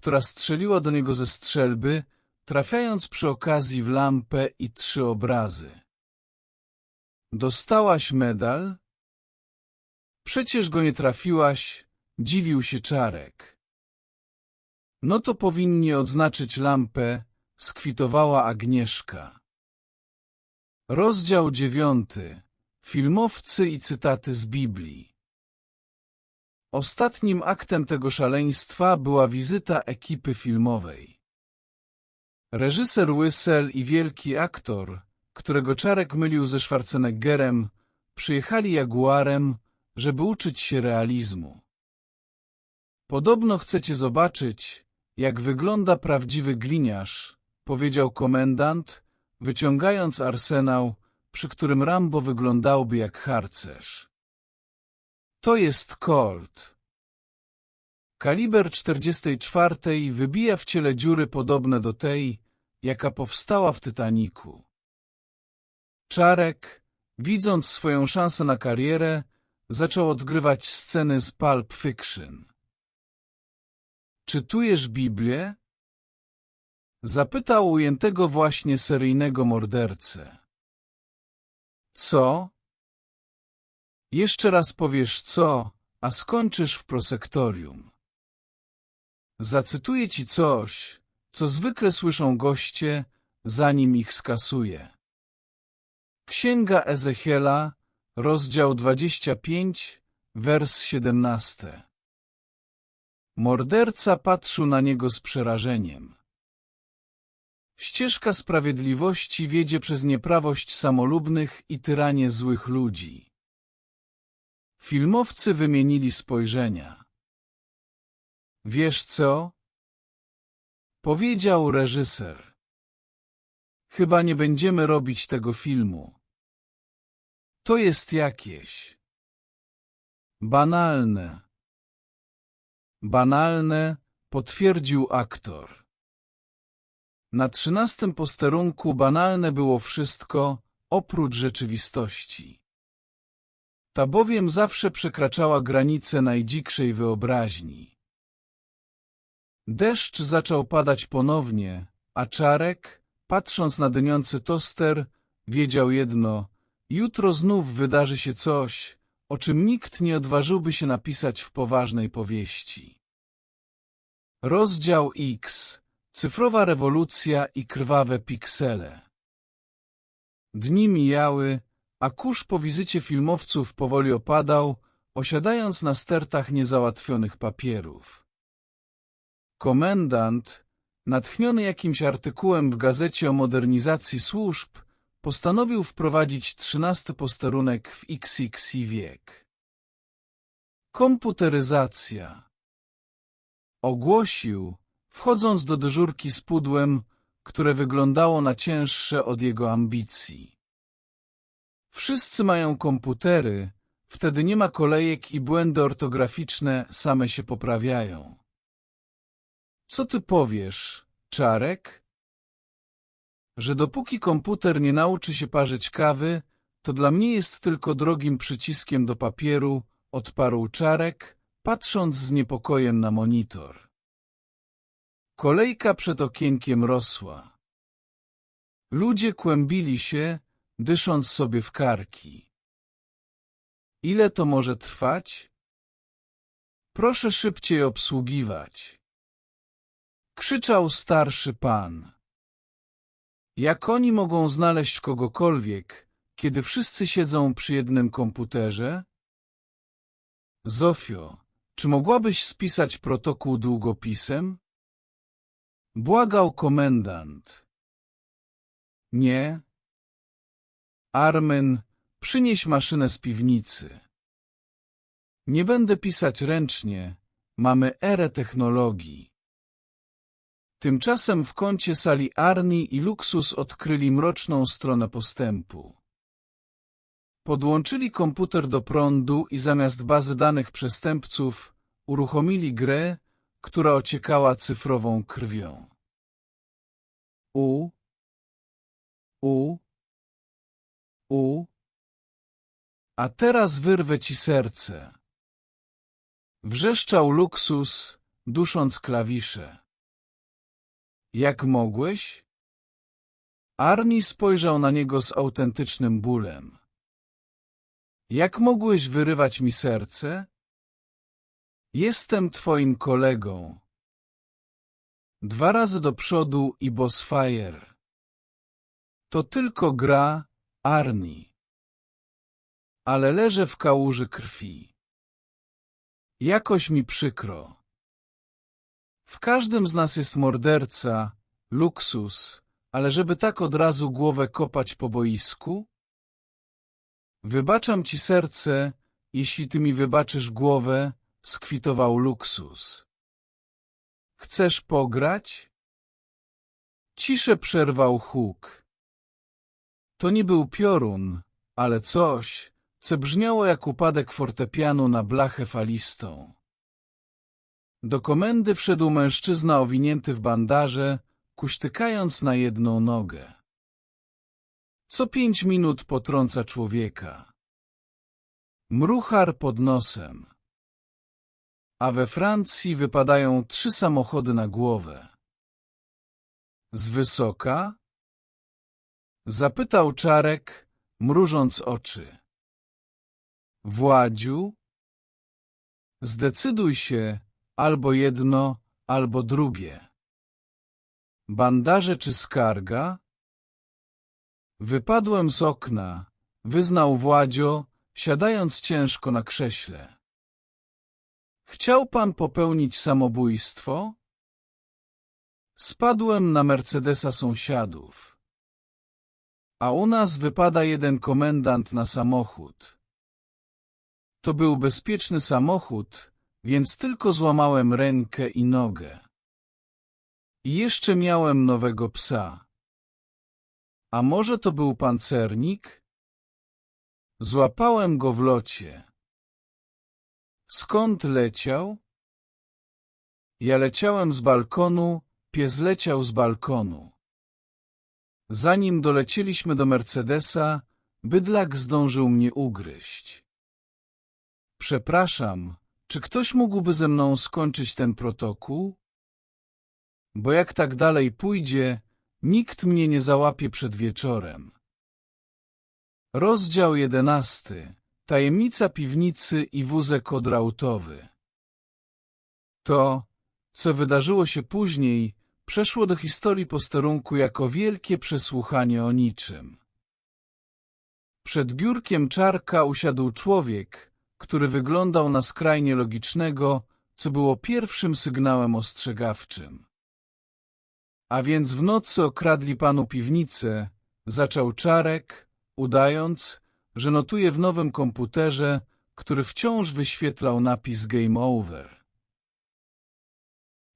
która strzeliła do niego ze strzelby, trafiając przy okazji w lampę i trzy obrazy. Dostałaś medal? Przecież go nie trafiłaś, dziwił się Czarek. No to powinni odznaczyć lampę, skwitowała Agnieszka. Rozdział dziewiąty. Filmowcy i cytaty z Biblii. Ostatnim aktem tego szaleństwa była wizyta ekipy filmowej. Reżyser Łysel i wielki aktor, którego Czarek mylił ze Schwarzeneggerem, przyjechali Jaguarem, żeby uczyć się realizmu. Podobno chcecie zobaczyć, jak wygląda prawdziwy gliniarz, powiedział komendant, wyciągając arsenał, przy którym Rambo wyglądałby jak harcerz. To jest Colt. Kaliber 44 wybija w ciele dziury podobne do tej, jaka powstała w Titaniku. Czarek, widząc swoją szansę na karierę, zaczął odgrywać sceny z Pulp Fiction. Czytujesz Biblię? Zapytał ujętego właśnie seryjnego mordercę. Co? Jeszcze raz powiesz co, a skończysz w prosektorium. Zacytuję ci coś, co zwykle słyszą goście, zanim ich skasuje. Księga Ezechiela, rozdział 25, wers 17. Morderca patrzył na niego z przerażeniem. Ścieżka sprawiedliwości wiedzie przez nieprawość samolubnych i tyranie złych ludzi. Filmowcy wymienili spojrzenia. Wiesz co? Powiedział reżyser. Chyba nie będziemy robić tego filmu. To jest jakieś. Banalne. Banalne, potwierdził aktor. Na trzynastym posterunku banalne było wszystko, oprócz rzeczywistości. Ta bowiem zawsze przekraczała granice najdzikszej wyobraźni. Deszcz zaczął padać ponownie, a Czarek, patrząc na dymiący toster, wiedział jedno, jutro znów wydarzy się coś, o czym nikt nie odważyłby się napisać w poważnej powieści. Rozdział X Cyfrowa rewolucja i krwawe piksele Dni mijały, a kurz po wizycie filmowców powoli opadał, osiadając na stertach niezałatwionych papierów. Komendant, natchniony jakimś artykułem w gazecie o modernizacji służb, postanowił wprowadzić trzynasty posterunek w XX wiek. Komputeryzacja Ogłosił, wchodząc do dyżurki z pudłem, które wyglądało na cięższe od jego ambicji. Wszyscy mają komputery, wtedy nie ma kolejek i błędy ortograficzne same się poprawiają. Co ty powiesz, Czarek? Że dopóki komputer nie nauczy się parzyć kawy, to dla mnie jest tylko drogim przyciskiem do papieru, odparł Czarek, patrząc z niepokojem na monitor. Kolejka przed okienkiem rosła. Ludzie kłębili się, dysząc sobie w karki. Ile to może trwać? Proszę szybciej obsługiwać. Krzyczał starszy pan. Jak oni mogą znaleźć kogokolwiek, kiedy wszyscy siedzą przy jednym komputerze? Zofio, czy mogłabyś spisać protokół długopisem? Błagał komendant. Nie. Armen, przynieś maszynę z piwnicy. Nie będę pisać ręcznie. Mamy erę technologii. Tymczasem w kącie sali Arni i Luksus odkryli mroczną stronę postępu. Podłączyli komputer do prądu i zamiast bazy danych przestępców uruchomili grę, która ociekała cyfrową krwią. U, u, u, a teraz wyrwę ci serce. Wrzeszczał luksus, dusząc klawisze. Jak mogłeś? Arni spojrzał na niego z autentycznym bólem. Jak mogłeś wyrywać mi serce? Jestem twoim kolegą. Dwa razy do przodu i Bossfire. To tylko gra, Arni. Ale leżę w kałuży krwi. Jakoś mi przykro. W każdym z nas jest morderca, luksus, ale żeby tak od razu głowę kopać po boisku? Wybaczam ci serce, jeśli ty mi wybaczysz głowę, skwitował luksus. Chcesz pograć? Ciszę przerwał huk. To nie był piorun, ale coś, co brzmiało jak upadek fortepianu na blachę falistą. Do komendy wszedł mężczyzna owinięty w bandaże, kuśtykając na jedną nogę. Co pięć minut potrąca człowieka. Mruchar pod nosem. A we Francji wypadają trzy samochody na głowę. Z wysoka? Zapytał Czarek, mrużąc oczy. Władziu? Zdecyduj się, albo jedno, albo drugie. Bandaże czy skarga? Wypadłem z okna, wyznał Władzio, siadając ciężko na krześle. Chciał pan popełnić samobójstwo? Spadłem na Mercedesa sąsiadów. A u nas wypada jeden komendant na samochód. To był bezpieczny samochód, więc tylko złamałem rękę i nogę. I jeszcze miałem nowego psa. A może to był pancernik? Złapałem go w locie. Skąd leciał? Ja leciałem z balkonu, pies leciał z balkonu. Zanim dolecieliśmy do Mercedesa, bydlak zdążył mnie ugryźć. Przepraszam, czy ktoś mógłby ze mną skończyć ten protokół? Bo jak tak dalej pójdzie, nikt mnie nie załapie przed wieczorem. Rozdział jedenasty. Tajemnica piwnicy i wózek odrautowy. To, co wydarzyło się później, przeszło do historii posterunku jako wielkie przesłuchanie o niczym. Przed biurkiem czarka usiadł człowiek, który wyglądał na skrajnie logicznego, co było pierwszym sygnałem ostrzegawczym. A więc w nocy okradli panu piwnicę, zaczął czarek, udając, że notuje w nowym komputerze, który wciąż wyświetlał napis Game Over.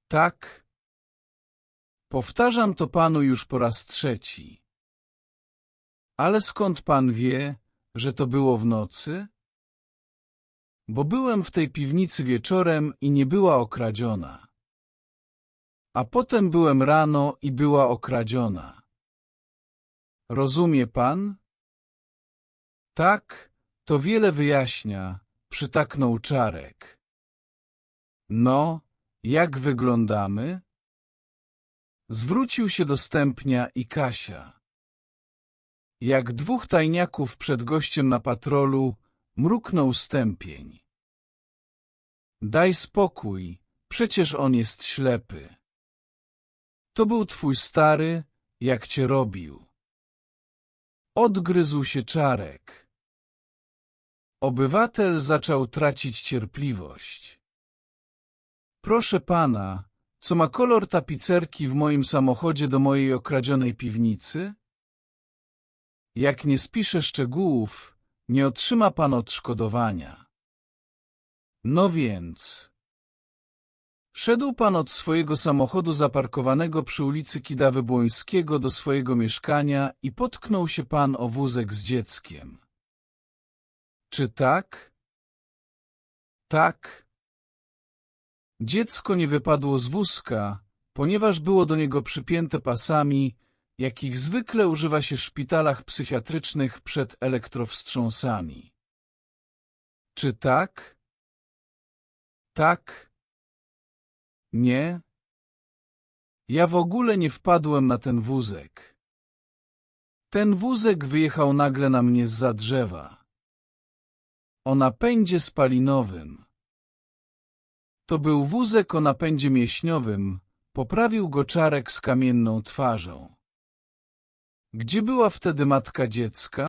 Tak. Powtarzam to panu już po raz trzeci. Ale skąd pan wie, że to było w nocy? Bo byłem w tej piwnicy wieczorem i nie była okradziona. A potem byłem rano i była okradziona. Rozumie pan? Tak, to wiele wyjaśnia, przytaknął Czarek. No, jak wyglądamy? Zwrócił się do Stępnia i Kasia. Jak dwóch tajniaków przed gościem na patrolu, mruknął Stępień. Daj spokój, przecież on jest ślepy. To był twój stary, jak cię robił. Odgryzł się Czarek. Obywatel zaczął tracić cierpliwość. Proszę pana, co ma kolor tapicerki w moim samochodzie do mojej okradzionej piwnicy? Jak nie spiszę szczegółów, nie otrzyma pan odszkodowania. No więc... Szedł pan od swojego samochodu zaparkowanego przy ulicy Kidawy Błońskiego do swojego mieszkania i potknął się pan o wózek z dzieckiem. Czy tak? Tak. Dziecko nie wypadło z wózka, ponieważ było do niego przypięte pasami, jakich zwykle używa się w szpitalach psychiatrycznych przed elektrowstrząsami. Czy tak? Tak. Nie. Ja w ogóle nie wpadłem na ten wózek. Ten wózek wyjechał nagle na mnie zza drzewa. O napędzie spalinowym. To był wózek o napędzie mięśniowym, poprawił go czarek z kamienną twarzą. Gdzie była wtedy matka dziecka?